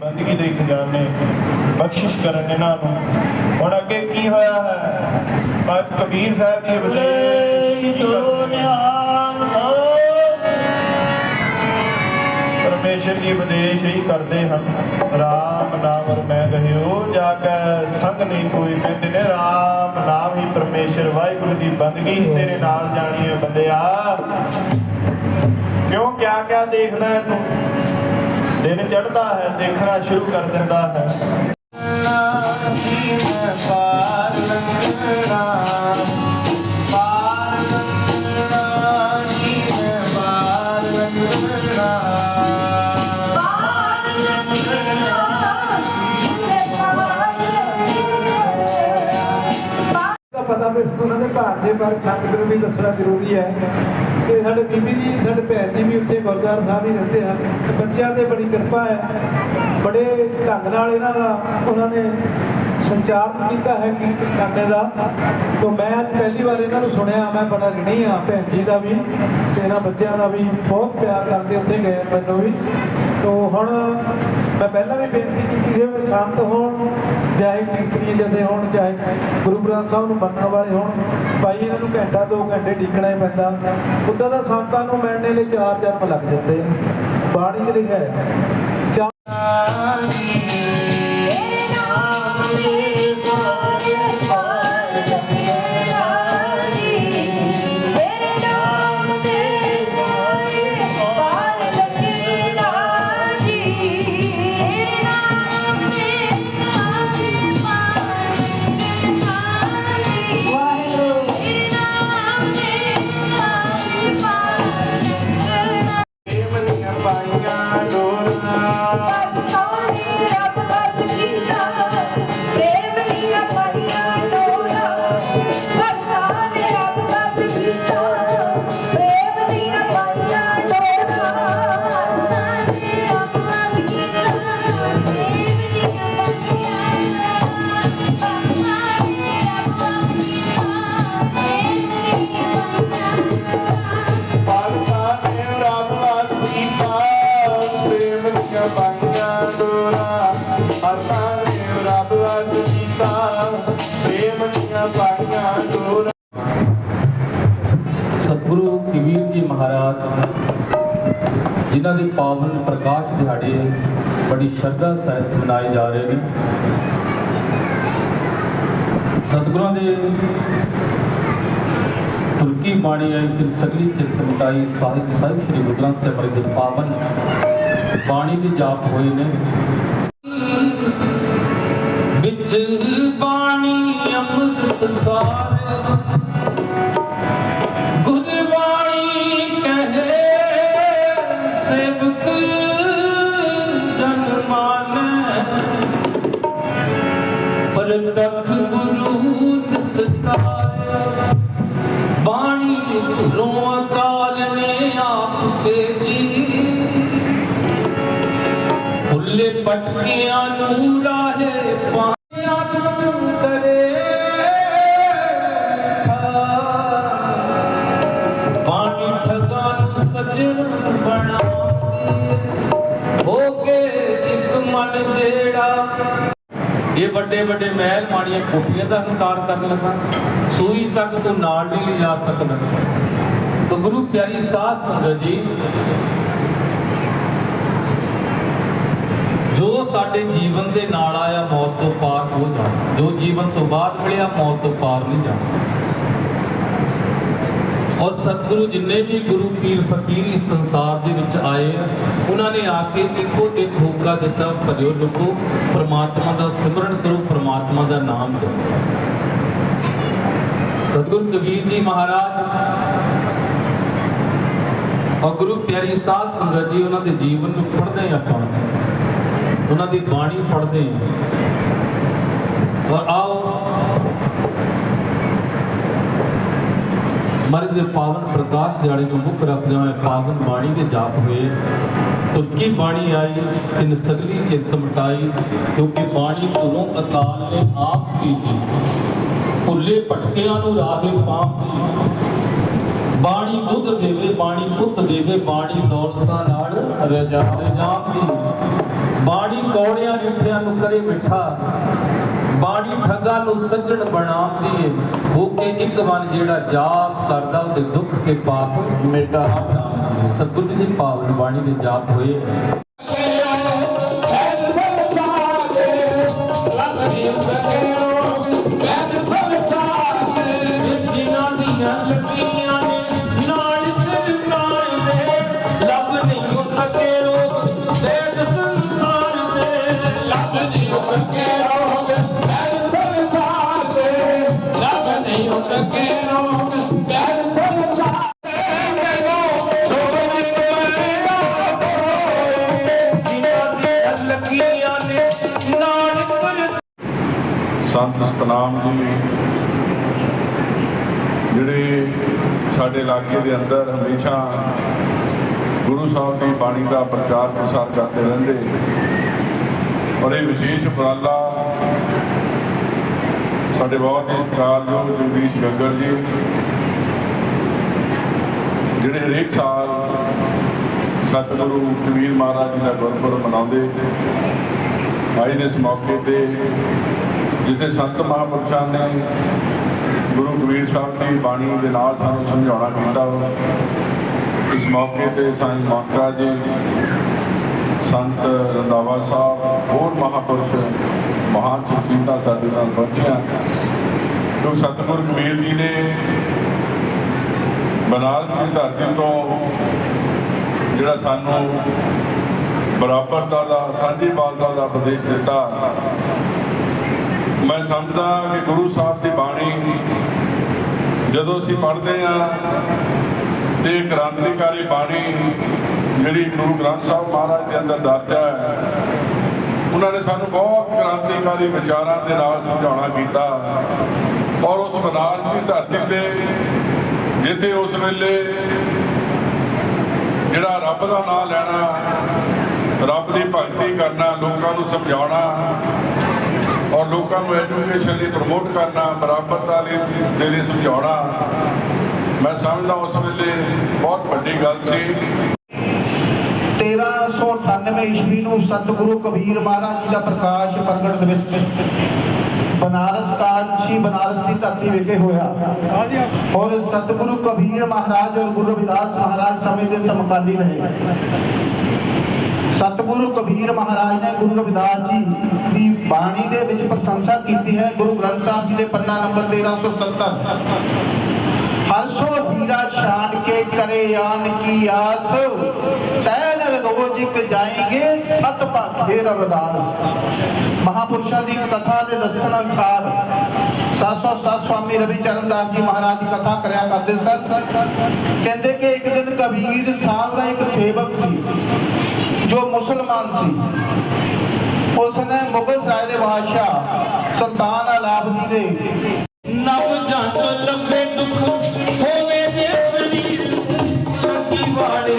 ਬੰਦਗੀ ਦੇ ਖਜ਼ਾਨੇ ਬਖਸ਼ਿਸ਼ ਕਰਨ ਇਹਨਾਂ ਨੂੰ। ਹੁਣ ਅੱਗੇ ਕੀ ਹੋਇਆ ਹੈ? ਭਗਤ ਕਬੀਰ ਸਾਹਿਬ ਦੀ ਵਿਦੇਸ਼ ਪਰਮੇਸ਼ਰ ਦੀ ਵਿਦੇਸ਼ ਹੀ ਕਰਦੇ ਹਨ। ਰਾਮ ਨਾਮ ਮੈਂ ਕਹਿਓ ਜਾ ਕੇ ਸੰਗ ਨਹੀਂ ਕੋਈ ਕਹਿੰਦੇ ਨੇ। ਰਾਮ ਨਾਮ ਹੀ ਪਰਮੇਸ਼ਰ ਵਾਹਿਗੁਰੂ ਦੀ ਬੰਦਗੀ ਤੇਰੇ ਨਾਲ ਜਾਣੀ ਹੈ ਬੰਦਿਆ। ਕਿਉਂ ਕਿਆ ਕਿਆ ਦੇਖਣਾ ਤੂੰ ਦਿਨ ਚੜ੍ਹਦਾ ਹੈ ਦੇਖਣਾ ਸ਼ੁਰੂ ਕਰ ਦਿੰਦਾ ਹੈ। ਵੀ ਉਹਨਾਂ ਦੇ ਘਰ ਦੇ ਬਾਰੇ ਸਤਿਗੁਰੂ ਵੀ ਦੱਸਣਾ ਜ਼ਰੂਰੀ ਹੈ। ਤੇ ਸਾਡੇ ਬੀਬੀ ਜੀ, ਸਾਡੇ ਭੈਣ ਜੀ ਵੀ ਉੱਥੇ ਗੁਰਦੁਆਰਾ ਸਾਹਿਬ ਹੀ ਰਹਿੰਦੇ ਹਨ। ਤੇ ਬੱਚਿਆਂ ਤੇ ਬੜੀ ਕਿਰਪਾ ਹੈ। ਬੜੇ ਢੰਗ ਨਾਲ ਇਹਨਾਂ ਦਾ, ਉਹਨਾਂ ਨੇ ਸੰਚਾਰ ਕੀਤਾ ਹੈ ਕੀਰਤਨ ਕਰਨੇ ਦਾ। ਤੋਂ ਮੈਂ ਅੱਜ ਪਹਿਲੀ ਵਾਰ ਇਹਨਾਂ ਨੂੰ ਸੁਣਿਆ, ਮੈਂ ਬੜਾ ਰਿਣੀ ਆ ਭੈਣ ਜੀ ਦਾ ਵੀ ਤੇ ਇਹਨਾਂ ਬੱਚਿਆਂ ਦਾ ਵੀ ਬਹੁਤ ਪਿਆਰ ਕਰਦੇ ਉੱਥੇ ਗਏ ਮੈਨੂੰ ਵੀ। ਤੋਂ ਹੁਣ ਮੈਂ ਪਹਿਲਾਂ ਵੀ ਬੇਨਤੀ ਕੀਤੀ ਸੀ ਵੀ ਸੰਤ ਹੋਣ, ਚਾਹੇ ਕੀਰਤਨੀ ਜਥੇ ਹੋਣ, ਚਾਹੇ ਗੁਰੂ ਗ੍ਰੰਥ ਸਾਹਿਬ ਨੂੰ ਮੰਨਣ ਵਾਲੇ ਹੋਣ, ਭਾਈ ਇਹਨਾਂ ਨੂੰ ਘੰਟਾ ਦੋ ਘੰਟੇ ਡੀਕਣਾ ਹੀ ਪੈਂਦਾ। ਉੱਦਾਂ ਦਾ ਸੰਤਾਂ ਨੂੰ ਮਿਲਣ ਲਈ ਚਾਰ ਜਨਮ ਲੱਗ ਜਾਂਦੇ ਆ। ਬਾਣੀ 'ਚ ਲਿਖਿਆ ਹੈ, ਚਾਰ ਨੇ ਰੱਬ ਪ੍ਰੇਮ ਦੀਆਂ ਪਾਈਆਂ ਡੋਰਾਂ ਸਤਿਗੁਰੂ ਕਬੀਰ ਜੀ ਮਹਾਰਾਜ, ਜਿਨ੍ਹਾਂ ਦੇ ਪਾਵਨ ਪ੍ਰਕਾਸ਼ ਦਿਹਾੜੇ ਬੜੀ ਸ਼ਰਧਾ ਸਹਿਤ ਮਨਾਏ ਜਾ ਰਹੇ ਨੇ। ਸਤਿਗੁਰਾਂ ਦੇ ਤੁਰਕੀ ਬਾਣੀ ਹੈ ਤੇ ਸਗਲੀ ਚਿੱਤ ਮਟਾਈ ਸਾਹਿਬ ਸਾਹਿਬ ਸ੍ਰੀ ਗੁਰੂ ਗ੍ਰੰਥ ਸਾਹਿਬ ਦੇ ਪਾਵਨ ਬਾਣੀ ਦੇ ਜਾਪ ਹੋਏ ਨੇ। ਅੰਮ੍ਰਿਤ ਗੁਰਬਾਣੀ ਕਹੇ, ਸੇਵਕ ਜਨ ਮਾਨੈ। ਪਰਤਖ ਗੁਰੂ ਦਸਤਾਰ ਬਾਣੀ ਰੋ ਅਕਾਲ ਨੇ ਆਪ ਭੇਜੀ। ਭੁੱਲੇ ਪਟਕਿਆਂ ਨੂੰ ਰਾਹੇ ਸਜਣ ਬਣਾਉਂਦੀ ਹੋ ਕੇ ਇੱਕ ਮਨ ਜਿਹੜਾ ਇਹ ਵੱਡੇ ਵੱਡੇ ਮਹਿਲ ਮਾੜੀਆਂ ਕੋਠੀਆਂ ਦਾ ਹੰਕਾਰ ਕਰਨ ਲੱਗਾ, ਸੂਈ ਤੱਕ ਤੋਂ ਨਾਲ ਨਹੀਂ ਲਿਜਾ ਸਕਦਾ। ਤਾਂ ਗੁਰੂ ਪਿਆਰੀ ਸਾਧ ਸੰਗਤ ਜੀ ਜੋ ਸਾਡੇ ਜੀਵਨ ਦੇ ਨਾਲ ਆਇਆ ਮੌਤ ਤੋਂ ਪਾਰ ਹੋ ਜਾਣਾ, ਜੋ ਜੀਵਨ ਤੋਂ ਬਾਅਦ ਮਿਲਿਆ ਮੌਤ ਤੋਂ ਪਾਰ ਨਹੀਂ ਜਾਣਾ। ਔਰ ਸਤਿਗੁਰੂ ਜਿੰਨੇ ਵੀ ਗੁਰੂ ਪੀਰ ਫਕੀਰ ਇਸ ਸੰਸਾਰ ਦੇ ਵਿੱਚ ਆਏ ਆ, ਉਹਨਾਂ ਨੇ ਆ ਕੇ ਇੱਕੋ ਇੱਕ ਹੋਕਾ ਦਿੱਤਾ ਭਰਿਓ ਲੁਕੋ ਪ੍ਰਮਾਤਮਾ ਦਾ ਸਿਮਰਨ ਕਰੋ ਪ੍ਰਮਾਤਮਾ ਦਾ ਨਾਮ ਜਪੋ ਸਤਿਗੁਰੂ ਕਬੀਰ ਜੀ ਮਹਾਰਾਜ ਔਰ ਗੁਰੂ ਪਿਆਰੀ ਸਾਧ ਸੰਗਤ ਜੀ ਉਹਨਾਂ ਦੇ ਜੀਵਨ ਨੂੰ ਪੜ੍ਹਦੇ ਆਪਾਂ। ਉਹਨਾਂ ਦੀ ਬਾਣੀ ਪੜ੍ਹਦੇ ਔਰ ਆਓ ਮਰਦ ਦੇ ਪਾਵਨ ਪ੍ਰਕਾਸ਼ ਦਿਹਾੜੇ ਨੂੰ ਮੁੱਖ ਰੱਖਦੇ ਹੋਏ ਪਾਵਨ ਬਾਣੀ ਦੇ ਜਾਪ ਹੋਏ। ਤੁਰਕੀ ਬਾਣੀ ਆਈ, ਤਿਨ ਸਗਲੀ ਚਿੰਤ ਮਟਾਈ, ਕਿਉਂਕਿ ਬਾਣੀ ਗੁਰੂ ਅਕਾਲ ਨੇ ਆਪ ਕੀਤੀ। ਭੁੱਲੇ ਭਟਕਿਆਂ ਨੂੰ ਰਾਹੇ ਪਾਉਂਦੀ ਬਾਣੀ ਦੁੱਧ ਦੇਵੇ, ਬਾਣੀ ਪੁੱਤ ਦੇਵੇ, ਬਾਣੀ ਦੌਲਤਾਂ ਨਾਲ ਰਜਾ ਰਜਾਉਂਦੀ ਬਾਣੀ ਕੌੜਿਆਂ, ਮਿੱਠਿਆਂ ਨੂੰ ਕਰੇ ਮਿੱਠਾ। ਬਾਣੀ ਠੱਗਾ ਨੂੰ ਸੱਜਣ ਬਣਾਉਂਦੀ ਏ। ਹੋ ਕੇ ਇੱਕ ਮਨ ਜਿਹੜਾ ਜਾਪ ਕਰਦਾ, ਉਹਦੇ ਦੁੱਖ ਤੇ ਪਾਪ ਮਿਟਾ ਸਤਿਗੁਰੂ ਜੀ ਦੀ ਪਾਵਨ ਬਾਣੀ ਦੇ ਜਾਪ ਹੋਏ। ਜਿਨ੍ਹਾਂ ਦੀਆਂ ਸੰਤ ਸਤਨਾਮ ਜੀ, ਜਿਹੜੇ ਸਾਡੇ ਇਲਾਕੇ ਦੇ ਅੰਦਰ ਹਮੇਸ਼ਾ ਗੁਰੂ ਸਾਹਿਬ ਦੀ ਬਾਣੀ ਦਾ ਪ੍ਰਚਾਰ ਪ੍ਰਸਾਰ ਕਰਦੇ ਰਹਿੰਦੇ ਔਰ ਇਹ ਵਿਸ਼ੇਸ਼ ਉਪਰਾਲਾ ਸਾਡੇ ਬਹੁਤ ਹੀ ਸਤਿਕਾਰਯੋਗ ਜਗਦੀਸ਼ ਗੱਗੜ ਜੀ, ਜਿਹੜੇ ਹਰੇਕ ਸਾਲ ਸਤਿਗੁਰੂ ਕਬੀਰ ਮਹਾਰਾਜ ਜੀ ਦਾ ਗੁਰਪੁਰਬ ਮਨਾਉਂਦੇ ਅੱਜ ਦੇ ਇਸ ਮੌਕੇ ਤੇ, ਜਿੱਥੇ ਸੰਤ ਮਹਾਂਪੁਰਸ਼ਾਂ ਨੇ ਗੁਰੂ ਕਬੀਰ ਸਾਹਿਬ ਦੀ ਬਾਣੀ ਦੇ ਨਾਲ ਸਾਨੂੰ ਸਮਝਾਉਣਾ ਕੀਤਾ। ਇਸ ਮੌਕੇ ਤੇ ਸਾਈਂ ਮਾਕਾ ਜੀ, ਸੰਤ ਰੰਦਾਵਾ ਸਾਹਿਬ ਹੋਰ ਮਹਾਂਪੁਰਸ਼, ਮਹਾਨ ਸ਼ਖਸੀਅਤਾਂ ਸਾਡੇ ਨਾਲ ਪਹੁੰਚੀਆਂ ਜੋ ਸਤਿਗੁਰ ਕਬੀਰ ਜੀ ਨੇ ਬਨਾਰਸ ਦੀ ਧਰਤੀ ਤੋਂ ਜਿਹੜਾ ਸਾਨੂੰ ਬਰਾਬਰਤਾ ਦਾ ਸਾਂਝੀ ਸਾਂਝੀਵਾਲਤਾ ਦਾ ਉਪਦੇਸ਼ ਦਿੱਤਾ, ਮੈਂ ਸਮਝਦਾ ਕਿ ਗੁਰੂ ਸਾਹਿਬ ਦੀ ਬਾਣੀ ਜਦੋਂ ਅਸੀਂ ਪੜ੍ਹਦੇ ਹਾਂ ਤੇ ਕ੍ਰਾਂਤੀਕਾਰੀ ਬਾਣੀ ਜਿਹੜੀ ਗੁਰੂ ਗ੍ਰੰਥ ਸਾਹਿਬ ਮਹਾਰਾਜ ਦੇ ਅੰਦਰ ਦਰਜ ਹੈ ਉਹਨਾਂ ਨੇ ਸਾਨੂੰ ਬਹੁਤ ਕ੍ਰਾਂਤੀਕਾਰੀ ਵਿਚਾਰਾਂ ਦੇ ਨਾਲ ਸਮਝਾਉਣਾ ਕੀਤਾ ਔਰ ਉਸ ਬਨਾਰਸ ਦੀ ਧਰਤੀ ਤੇ ਜਿੱਥੇ ਉਸ ਵੇਲੇ ਜਿਹੜਾ ਰੱਬ ਦਾ ਨਾਮ ਲੈਣਾ, ਰੱਬ ਦੀ ਭਗਤੀ ਕਰਨਾ, ਲੋਕਾਂ ਨੂੰ ਸਮਝਾਉਣਾ ਔਰ ਲੋਕਾਂ ਨੂੰ ਐਜੂਕੇਸ਼ਨ ਲਈ ਪ੍ਰਮੋਟ ਕਰਨਾ, ਬਰਾਬਰਤਾ ਲਈ ਦੇ ਲਈ ਸਮਝਾਉਣਾ, ਮੈਂ ਸਮਝਦਾ ਉਸ ਵੇਲੇ ਬਹੁਤ ਵੱਡੀ ਗੱਲ ਸੀ। 1398 ਈਸਵੀ ਨੂੰ ਸਤਿਗੁਰੂ ਕਬੀਰ ਮਹਾਰਾਜ ਜੀ ਦਾ ਪ੍ਰਕਾਸ਼ ਪ੍ਰਗਟ ਦਿਵਸ ਬਨਾਰਸ ਕਾਂਚੀ ਬਨਾਰਸ ਦੀ ਧਰਤੀ ਵਿਖੇ ਹੋਇਆ। ਔਰ ਸਤਿਗੁਰੂ ਕਬੀਰ ਮਹਾਰਾਜ ਔਰ ਗੁਰੂ ਰਵਿਦਾਸ ਮਹਾਰਾਜ ਸਮੇਂ ਦੇ ਸਮਕਾਲੀ ਰਹੇ। ਸਤਿਗੁਰੂ ਕਬੀਰ ਮਹਾਰਾਜ ਨੇ ਗੁਰੂ ਰਵਿਦਾਸ ਜੀ ਦੀ ਬਾਣੀ ਦੇ ਵਿੱਚ ਪ੍ਰਸ਼ੰਸਾ ਕੀਤੀ ਹੈ। ਗੁਰੂ ਗ੍ਰੰਥ ਸਾਹਿਬ ਜੀ ਦੇ ਪੰਨਾ ਨੰਬਰ 1377 ਹਰਸੋ ਹੀਰਾ ਛਾੜ ਕੇ ਕਰੇ ਆਨ ਕੀ ਆਸ ਤੈਨ ਰੋਜਿਕ ਜਾਏਗੇ ਸਤ ਭਾਖੇ ਰਵਿਦਾਸ, ਮਹਾਪੁਰਸ਼ਾਂ ਦੀ ਕਥਾ ਦੇ ਦੱਸਣ ਅਨੁਸਾਰ 707 ਸਵਾਮੀ ਰਵੀ ਦਾਸ ਜੀ ਮਹਾਰਾਜ ਕਥਾ ਕਰਿਆ ਕਰਦੇ ਸਨ। ਕਹਿੰਦੇ ਕਿ ਇੱਕ ਦਿਨ ਕਬੀਰ ਸਾਹਿਬ ਦਾ ਇੱਕ ਸੇਵਕ ਸੀ, ਜੋ ਮੁਸਲਮਾਨ ਸੀ। ਉਸਨੇ ਮੁਗਲ ਸਰਾਏ ਦੇ ਬਾਦਸ਼ਾਹ ਸੁਲਤਾਨ ਅਲਾਉਦੀਨ ਦੇ ਨਵ ਜੰਤ ਲੰਬੇ ਦੁੱਖ ਹੋਵੇ ਜੇ ਸਰੀਰ ਸੱਚੀ ਵਾਲੇ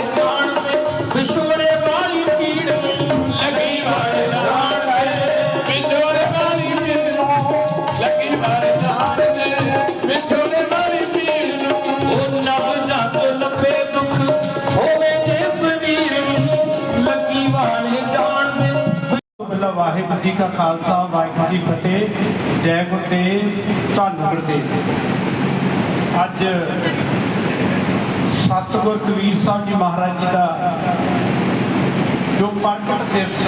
ਵਾਹਿਗੁਰੂ ਜੀ ਕਾ ਖਾਲਸਾ, ਵਾਹਿਗੁਰੂ ਜੀ ਫਤਿਹ। ਜੈ ਗੁਰਦੇਵ, ਧੰਨ ਗੁਰਦੇਵ। ਅੱਜ ਸਤਿਗੁਰ ਕਬੀਰ ਸਾਹਿਬ ਜੀ ਮਹਾਰਾਜ ਜੀ ਦਾ ਜੋ ਪ੍ਰਗਟ ਦਿਵਸ